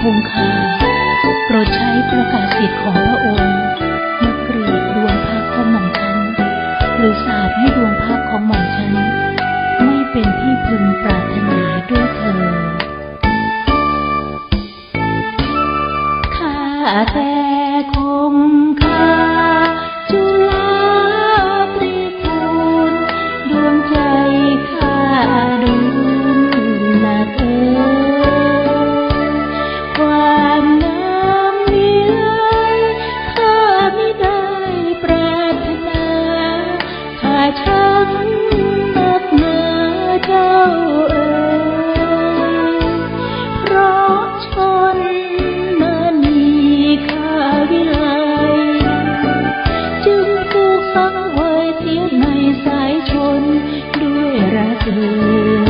คงคา โปรดใช้ประกาศสิทธิของพระองค์ รักรู้